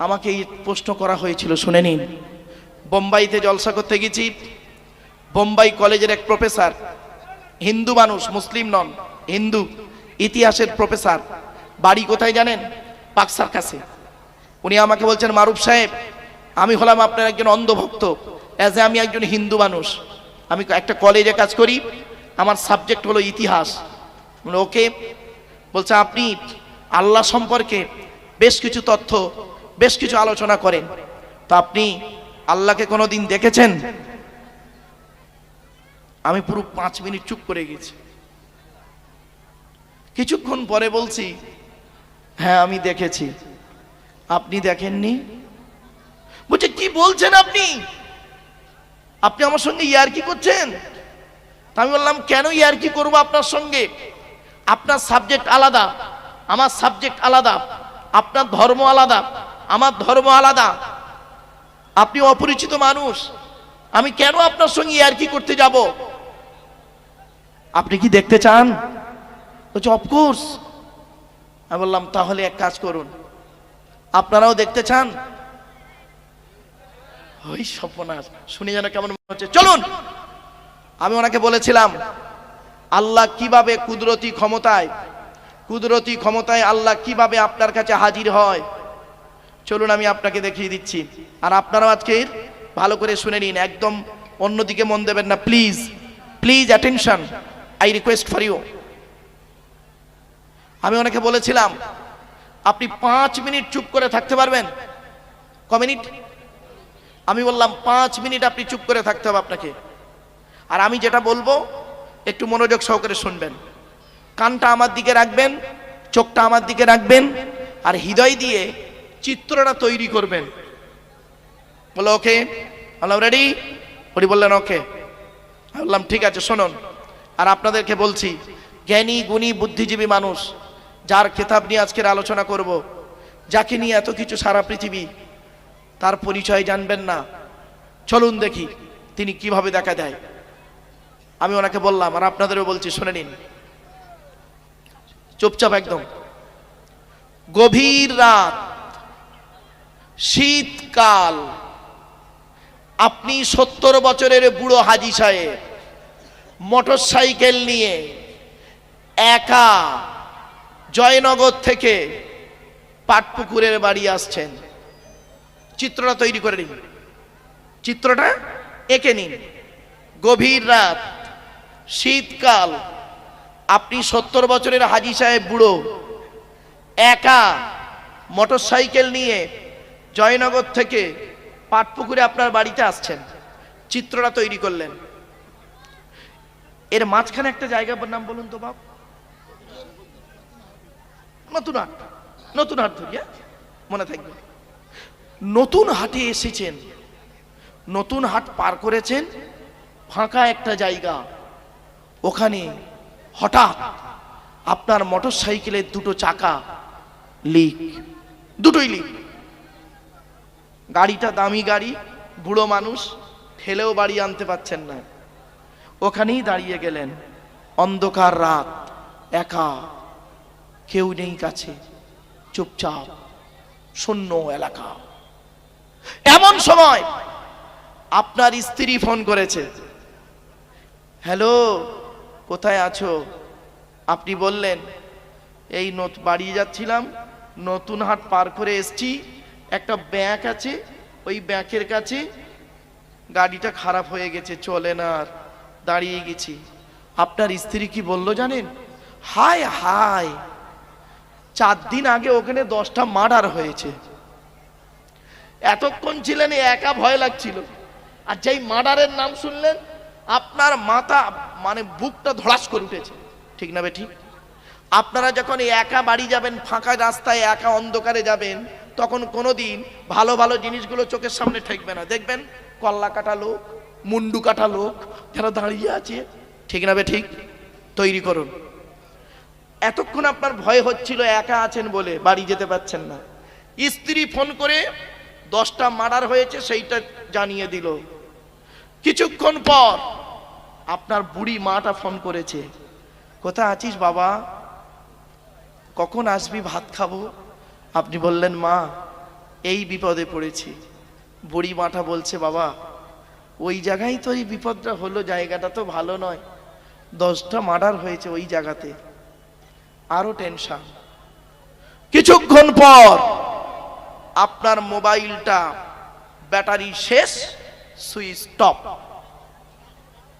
আমাকে এই প্রশ্ন করা হয়েছিল, শুনে নিন। বোম্বাইতে জলসা করতে গেছি। বোম্বাই কলেজের এক প্রফেসর, হিন্দু মানুষ, মুসলিম নন, হিন্দু, ইতিহাসের প্রফেসর। বাড়ি কোথায় জানেন? পাকসার কাছে। উনি আমাকে বলছেন, মারুফ সাহেব, আমি হলাম আপনার একজন অন্ধভক্ত। অ্যাজ এ আমি একজন হিন্দু মানুষ। আমি একটা কলেজে কাজ করি। আমার সাবজেক্ট হলো ইতিহাস। ওকে। বলছে, আপনি আল্লাহ সম্পর্কে বেশ কিছু তথ্য বেশ কিছু আলোচনা করেন। তো আপনি আল্লাহকে কোনোদিন দেখেছেন? আমি পুরো পাঁচ মিনিট চুপ করে গেছি। কিছুক্ষণ পরে বলছি হ্যাঁ আমি দেখেছি। আপনি দেখেননি? বলছে, কি বলছেন আপনি? আপনি আমার সঙ্গে ইয়ার কি করছেন আমি বললাম, কেন ইয়ার কি করব আপনার সঙ্গে? আপনার সাবজেক্ট আলাদা, আমার সাবজেক্ট আলাদা, আপনার ধর্ম আলাদা আমার ধর্ম আলাদা। আপনি অপরিচিত মানুষ। আমি কেন আপনার সঙ্গে আর কি করতে যাব? আপনি কি দেখতে চান? অফকোর্স আমি বললাম, তাহলে এক কাজ করুন। আপনারাও দেখতে চান? ওই সপনার শুনে যেন কেমন মনে হচ্ছে। চলুন! আমি ওনাকে বলেছিলাম, আল্লাহ কীভাবে কুদরতি ক্ষমতায় কুদরতি ক্ষমতায় আল্লাহ কীভাবে আপনার কাছে হাজির হয়? চলুন আমি আপনাকে দেখিয়ে দিচ্ছি। আর আপনারাও আজকে ভালো করে শুনে নিন, একদম অন্যদিকে মন দেবেন না। Please please attention, I request for you. আমি ওনাকে বলেছিলাম, আপনি পাঁচ মিনিট চুপ করে থাকতে পারবেন। ক মিনিট? আমি বললাম, পাঁচ মিনিট আপনি চুপ করে থাকতে হবে আপনাকে। আর আমি যেটা বলব, একটু মনোযোগ সহকারে শুনবেন। কানটা আমার দিকে রাখবেন, চোখটা আমার দিকে রাখবেন, আর হৃদয় দিয়ে চিত্রটা তৈরি করবেন। বলো ওকে। বললাম রেডি উনি বললেন, ওকে। বললাম, ঠিক আছে, শুনুন। আর আপনাদেরকে বলছি, জ্ঞানী, গুণী, বুদ্ধিজীবী মানুষ, যার খেতাব নিয়ে আজকের আলোচনা করব, যাকে নিয়ে এত কিছু সারা পৃথিবী, তার পরিচয় জানবেন না। চলুন দেখি তিনি কীভাবে দেখা দেয় আমি ওনাকে বললাম, আর আপনাদেরও বলছি, শুনে নিন। চুপচাপ একদম। গভীর রাত শীতকাল। আপনি সত্তর বছরের বুড়ো হাজি সাহেব মোটর সাইকেল নিয়ে একা জয়নগর থেকে পাটপুকুরের বাড়ি আসছেন। চিত্রটা তৈরি করে নিন। চিত্রটা এঁকে নিন। গভীর রাত, শীতকাল। আপনি সত্তর বছরের হাজি সাহেব বুড়ো, একা মোটর সাইকেল নিয়ে জয়নগর থেকে পাটপুকুরে আপনার বাড়িতে আসছেন। চিত্রটা তৈরি করলেন। এর মাঝখানে একটা জায়গার নাম বলুন তো বাপ। নতুন হাট নতুন হাট ধরি হ্যাঁ? মনে থাকবে। নতুন হাটে এসেছেন। নতুন হাট পার করেছেন। ফাঁকা একটা জায়গা। ওখানে হঠাৎ আপনার মোটর সাইকেলের দুটো চাকা লিক, দুটোই লিক। গাড়িটা দামি গাড়ি, বুড়ো মানুষ, ঠেলেও বাড়ি আনতে পারছেন না। ওখানেই দাঁড়িয়ে গেলেন, অন্ধকার রাত, একা, কেউ নেই কাছে, চুপচাপ, শূন্য এলাকা। এমন সময় আপনার স্ত্রী ফোন করেছে। হ্যালো, কোথায় আছো? আপনি বললেন, এই নত- বাড়ি যাচ্ছিলাম, নতুন হাট পার করে এসছি একটা ব্যাংক আছে, ওই ব্যাংকের কাছে গাড়িটা খারাপ হয়ে গেছে, চলে না আর, দাঁড়িয়ে গেছি। আপনার স্ত্রী কি বলল জানেন? হায় হায়, চার দিন আগে ওখানে দশটা মার্ডার হয়েছে। এতক্ষণ ছিলেন, একা ভয় লাগছিল। আর যেই মার্ডারের নাম শুনলেন, আপনার মাথা মানে বুকটা ধড়াস করে উঠেছে। ঠিক না বে ঠিক আপনারা যখন একা বাড়ি যাবেন, ফাঁকা রাস্তায়, একা অন্ধকারে যাবেন তখন কোনোদিন ভালো ভালো জিনিসগুলো চোখের সামনে ঠেকবে না। দেখবেন কল্লা কাটা লোক, মুন্ডু কাটা লোক যারা দাঁড়িয়ে আছে, ঠিক না ঠিক? তৈরি করুন। এতক্ষণ আপনার ভয় হচ্ছিল, একা আছেন বলে বাড়ি যেতে পারছেন না। স্ত্রী ফোন করে দশটা মার্ডার হয়েছে, সেইটা জানিয়ে দিল। কিছুক্ষণ পর আপনার বুড়ি মাটা ফোন করেছে। কোথায় আছিস বাবা? কখন আসবি? ভাত খাব? আপনি বললেন, মা, এই বিপদে পড়েছি। বুড়ি মাঠা বলছে, বাবা, ওই জায়গায় তো এই বিপদটা হলো, জায়গাটা তো ভালো নয়। দশটা মার্ডার হয়েছে ওই জায়গাতে। আরও টেনশন। কিছুক্ষণ পর আপনার মোবাইলটা, ব্যাটারি শেষ, সুইচ টপ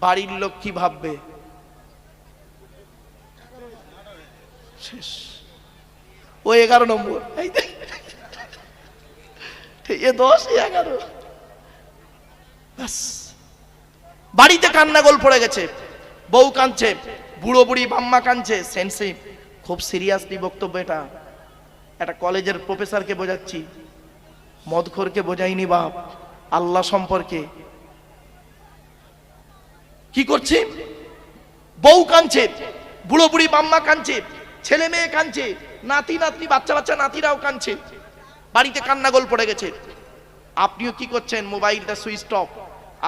বাড়ির লোক কি ভাববে? শেষ। ও এগারো নম্বর। এ দশ এগারো। ব্যাস। বাড়িতে কান্না গোল পড়ে গেছে। বউ কাঁদছে, বুড়ো বুড়ি বাম্মা কাঁদছে। সেন্সিভ খুব সিরিয়াসলি বক্তব্য এটা। একটা কলেজের প্রফেসরকে বোঝাচ্ছি। মদখোরকে বোঝাইনি বাপ। আল্লাহ সম্পর্কে। কি করছে? বউ কাঁদছে, বুড়ো বুড়ি বাম্মা কাঁদছে, ছেলে মেয়ে কাঁদছে। নাতি, নাতনি, বাচ্চা বাচ্চা, নাতিরাও কাঁদছে। বাড়িতে কান্নাগোল পড়ে গেছে। আপনিও কি করছেন? মোবাইলটা সুইচ অফ।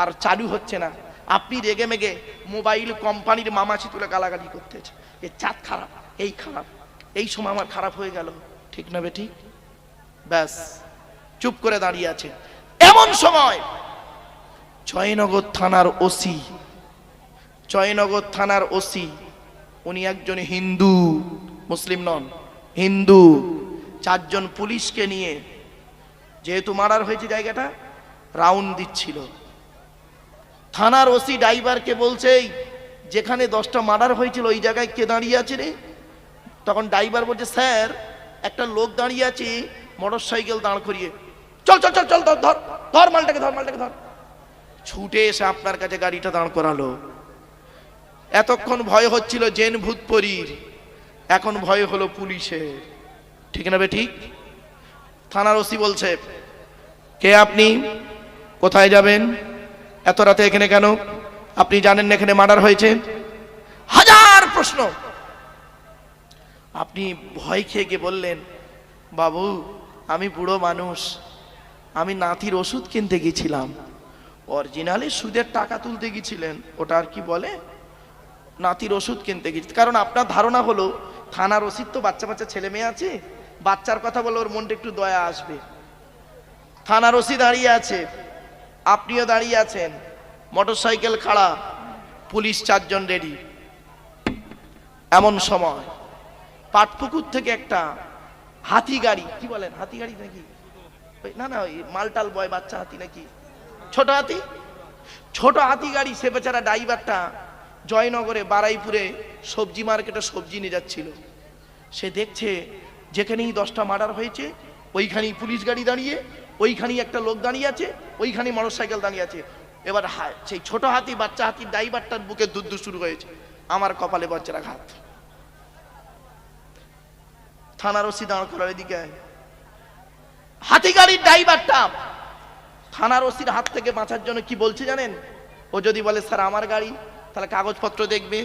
আর চালু হচ্ছে না। আপনি রেগে মেগে মোবাইল কোম্পানির মামাছি তুলে গালাগালি করতেছে। এ চাঁদ খারাপ, এই খারাপ, এই সময় আমার খারাপ হয়ে গেল। ঠিক না বেটি? ব্যাস, চুপ করে দাঁড়িয়ে আছে। এমন সময় জয়নগর থানার ওসি, জয়নগর থানার ওসি, উনি একজন হিন্দু, মুসলিম নন। হিন্দু, চারজন পুলিশকে নিয়ে, যেহেতু মার্ডার হয়েছে জায়গাটা রাউন্ড দিচ্ছিল। থানার ওসি ড্রাইভারকে বলছে যেখানে দশটা মার্ডার হয়েছিল, ওই জায়গায় কে দাঁড়িয়ে আছে রে? তখন ড্রাইভার বলছে, স্যার, একটা লোক দাঁড়িয়ে আছে মোটর সাইকেল দাঁড় করিয়ে। চল চল চল চল, ধর ধর ধর মালটাকে ধর মালটাকে, ধর। ছুটে এসে আপনার কাছে গাড়িটা দাঁড় করালো। এতক্ষণ ভয় হচ্ছিল জেন ভূতপরীর। এখন ভয় হলো পুলিশের ঠিক না ঠিক? থানার ওসি বলছে, কে আপনি? কোথায় যাবেন? এত রাতে এখানে কেন? আপনি জানেন না এখানে মার্ডার হয়েছে? হাজার প্রশ্ন। আপনি ভয় খেয়ে গিয়ে বললেন, বাবু, আমি বুড়ো মানুষ। আমি নাতির ওষুধ কিনতে গেছিলাম। অরিজিনালি সুদের টাকা তুলতে গেছিলেন। ওটা আর কি বলে? নাতির ওষুধ কিনতে গেছি। কারণ আপনার ধারণা হলো থানার ওষুধ তো বাচ্চা বাচ্চা ছেলে মেয়ে আছে, বাচ্চার কথা বলে ওর মনটা একটু দয়া আসবে। থানার ওসি দাঁড়িয়ে আছে, আপনিও দাঁড়িয়ে আছেন মোটর সাইকেল খাড়া, পুলিশ চারজন রেডি এমন সময়, পাটপুকুর থেকে একটা হাতি গাড়ি, কি বলেন, হাতি গাড়ি নাকি? না না, ওই মালটাল বয় বাচ্চা হাতি নাকি? ছোট হাতি? ছোট হাতি গাড়ি, সে বেচারা ড্রাইভারটা জয়নগরে, বারাইপুরে সবজি মার্কেটে সবজি নিয়ে যাচ্ছিল। সে দেখছে যেখানেই দশটা মার্ডার হয়েছে, ওইখানেই পুলিশ গাড়ি দাঁড়িয়ে, ওইখানেই একটা লোক দাঁড়িয়ে আছে, ওইখানেই মোটর সাইকেল দাঁড়িয়ে আছে। এবার সেই ছোট হাতি, বাচ্চা হাতির ড্রাইভারটার বুকে দুধ শুরু হয়েছে। আমার কপালে বজ্রাঘাত। ঘাত থানার ওসি দাঁড় করার এদিকে। হাতি গাড়ির ড্রাইভারটা! থানার ওসির হাত থেকে বাঁচার জন্য কি বলছে জানেন? ও যদি বলে, স্যার, আমার গাড়ি, তাহলে কাগজপত্র দেখবে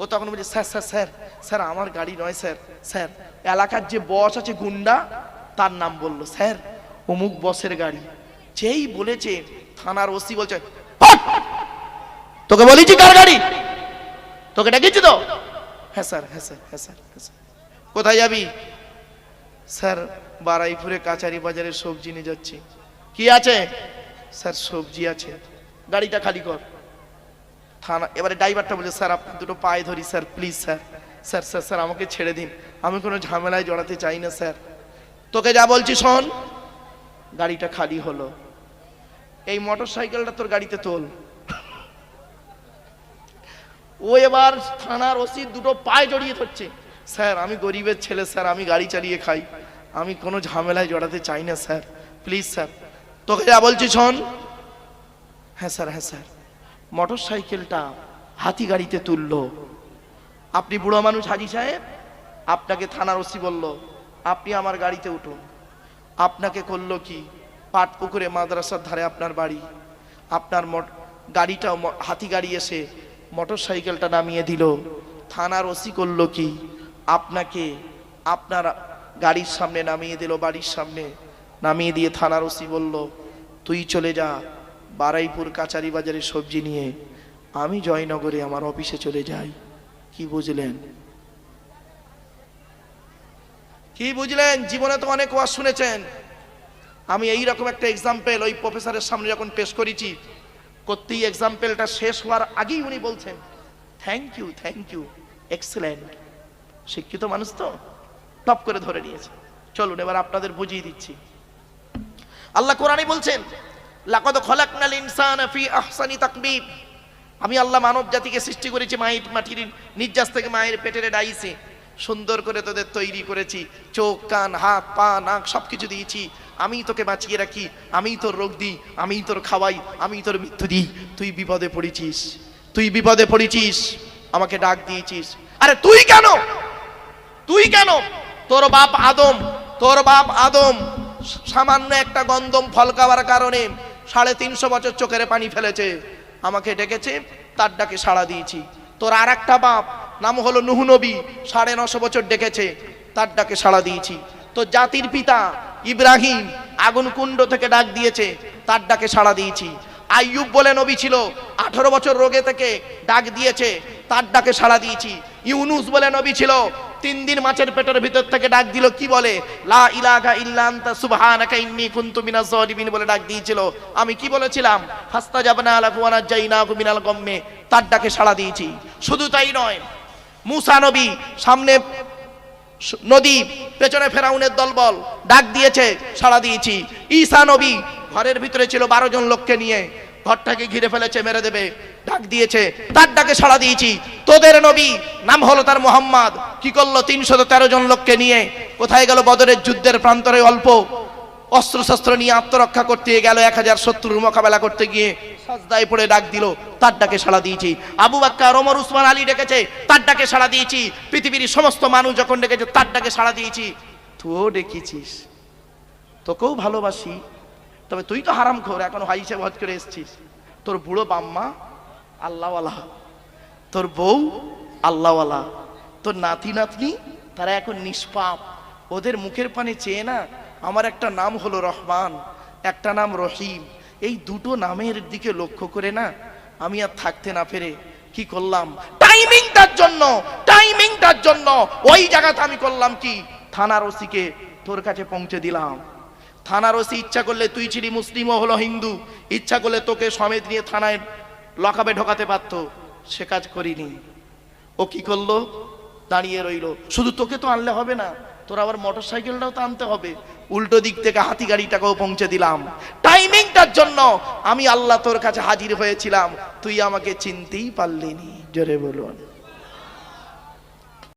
ও তখন বলছে, স্যার স্যার স্যার স্যার, আমার গাড়ি নয়, স্যার স্যার। এলাকার যে বস আছে, গুন্ডা, তার নাম বলল, স্যার, অমুক বসের গাড়ি। যেই বলেছে, থানার ওসি বলছে তোকে বলেছি কার গাড়ি? তোকে ডেকেছি তো? হ্যাঁ স্যার হ্যাঁ স্যার হ্যাঁ স্যার হ্যাঁ স্যার। কোথায় যাবি? স্যার, বারাইপুরে কাচারি বাজারে সবজি নিয়ে যাচ্ছি। কি আছে? স্যার, সবজি আছে। গাড়িটা খালি কর। থানা। এবারে ড্রাইভারটা বলছে, স্যার আপনার দুটো পায়ে ধরি, sir please sir. Sir sir sir, আমাকে ছেড়ে দিন। আমি কোনো ঝামেলায় জড়াতে চাই না, স্যার। তোকে যা বলছি শোন। গাড়িটা খালি হলো। এই মোটর সাইকেলটা তোর গাড়িতে তোল। ও এবার থানার ওসি দুটো পায়ে জড়িয়ে ধরছে। স্যার, আমি গরিবের ছেলে, স্যার, আমি গাড়ি চালিয়ে খাই। আমি কোনো ঝামেলায় জড়াতে চাই না, স্যার। Please sir. তোকে যা বলছি শোন। হ্যাঁ স্যার হ্যাঁ স্যার। মোটর সাইকেলটা হাতি গাড়িতে তুললো। আপনি বুড়ো মানুষ হাজি সাহেব, আপনাকে থানার ওসি বলল, আপনি আমার গাড়িতে উঠুন। আপনাকে করল কি? পাটপুকুরে মাদ্রাসার ধারে আপনার বাড়ি। আপনার মোট- গাড়িটা ম- হাতি গাড়ি এসে মোটর সাইকেলটা নামিয়ে দিল। থানার ওসি করল কি? আপনাকে আপনার গাড়ির সামনে নামিয়ে দিল, বাড়ির সামনে। নামিয়ে দিয়ে থানার ওসি বলল, তুই চলে যা বারাইপুর কাচারি বাজারে সবজি নিয়ে আমি জয়নগরে আমার অফিসে চলে যাই। কি বুঝলেন? কি বুঝলেন? জীবনে তো অনেক ওয়াজ শুনেছেন। আমি এই রকম একটা এক্সাম্পল ওই প্রফেসরের সামনে যখন পেশ করেছি করতেই এক্সাম্পলটা শেষ হওয়ার আগেই উনি বলছেন thank you thank you excellent শিক্ষিত মানুষ তো, টপ করে ধরে নিয়েছে। চলুন এবার আপনাদের বুঝিয়ে দিচ্ছি। আল্লাহ কোরআনে বলছেন লাকাদ খলাকনাল ইনসানা ফি আহসানি তাকবীব আমি আল্লাহ মানব জাতিকে সৃষ্টি করেছি মায়ের মাটির নির্যাস থেকে মায়ের পেটের ডাইছে সুন্দর করে তোদের তৈরি করেছি, চোখ, কান, হাত, পা, নাক সব কিছু দিয়েছি। আমি তোকে বাঁচিয়ে রাখি, আমি তোর রোগ দিই, আমি তোর খাওয়াই, আমি তোর মৃত্যু দিই। তুই বিপদে পড়েছিস, তুই বিপদে পড়েছিস, আমাকে ডাক দিয়েছিস। আরে তুই কেন? তুই কেন? তোর বাপ আদম, তোর বাপ আদম, সামান্য একটা গন্ধম ফল খাওয়ার কারণে সাড়ে তিনশো বছর চোখের পানি ফেলেছে। আমাকে ডেকেছে, তার ডাকে সাড়া দিয়েছি। তোর আর একটা বাপ, নাম হলো নুহু নবী, সাড়ে নশো বছর ডেকেছে, তার ডাকে সাড়া দিয়েছি। তো জাতির পিতা ইব্রাহিম আগুন কুণ্ড থেকে ডাক দিয়েছে, তার ডাকে সাড়া দিয়েছি। আইয়ুব বলে নবী ছিল, আঠারো বছর রোগে থেকে ডাক দিয়েছে, তার ডাকে সাড়া দিয়েছি। ইউনুস বলে নবী ছিল তিন দিন মাছের পেটের ভিতর থেকে ডাক দিল, কি বলে? লা ইলাহা ইল্লা আনতা সুবহানাকা ইন্নী কুনতু মিনাজ জালিমিন বলে ডাক দিয়েছিল। আমি কি বলেছিলাম? ফাস্তাজাবনা লাহু ওয়া নাজাইনাহু মিনাল গাম্মে। তার ডাকে সাড়া দিয়েছি। শুধু তাই নয়, মুসা নবী সামনে নদী, পেছনে ফেরাউনের দলবল ডাক দিয়েছে, সাড়া দিয়েছি। ঈসা নবী ঘরের ভিতরে ছিল বারো জন লোককে নিয়ে। ঘরটাকে ঘিরে ফেলেছে, মেরে দেবে, ডাক দিয়েছে, তার ডাকে সাড়া দিয়েছি। তোদের নবী, নাম হলো তার মোহাম্মদ। কি করল? তিনশত তেরো জন লোককে নিয়ে কোথায় গেল বদরের যুদ্ধের প্রান্তরে অল্প অস্ত্র শস্ত্র নিয়ে আত্মরক্ষা করতে গেল এক হাজার শত্রুর মোকাবেলা করতে গিয়ে সাজদায় পড়ে ডাক দিল, তার ডাকে সাড়া দিয়েছি। আবু বাক্কার, ওমর, উসমান, আলী ডেকেছে, তার ডাকে সাড়া দিয়েছি। পৃথিবীর সমস্ত মানুষ যখন ডেকেছে, তার ডাকে সাড়া দিয়েছি। তুইও ডেকেছিস, তোকেও ভালোবাসি। তবে তুই তো হারাম খোর, এখন হাই হিসেবে হজ করে এসছিস। তোর বুড়ো বাম্মা আল্লাহওয়ালা। তোর বউ আল্লাহওয়ালা। তোর নাতি নাতনি, তারা এখন নিষ্পাপ। ওদের মুখের পানে চেয়ে না, আমার একটা নাম হলো রহমান, একটা নাম রহিম। এই দুটো নামের দিকে লক্ষ্য করে না, আমি আর থাকতে না পেরে কি করলাম? টাইমিংটার জন্য টাইমিংটার জন্য, ওই জায়গাতে আমি করলাম কি? থানার ওসিকে তোর কাছে পৌঁছে দিলাম। থানার ওসি ইচ্ছা করলে তুই ছিলি মুসলিমও হলো হিন্দু। ইচ্ছা করলে তোকে সমেত নিয়ে থানায় লকাবে ঢোকাতে পারতো। সে কাজ করিনি। ও কি করল? দাঁড়িয়ে রইল। শুধু তোকে তো আনলে হবে না, তোর আবার মোটর সাইকেলটাও তো আনতে হবে। উল্টো দিক থেকে হাতি গাড়িটাকেও পৌঁছে দিলাম। টাইমিংটার জন্য আমি আল্লাহ তোর কাছে হাজির হয়েছিলাম। তুই আমাকে চিনতেই পারলিনি জোরে বলুন।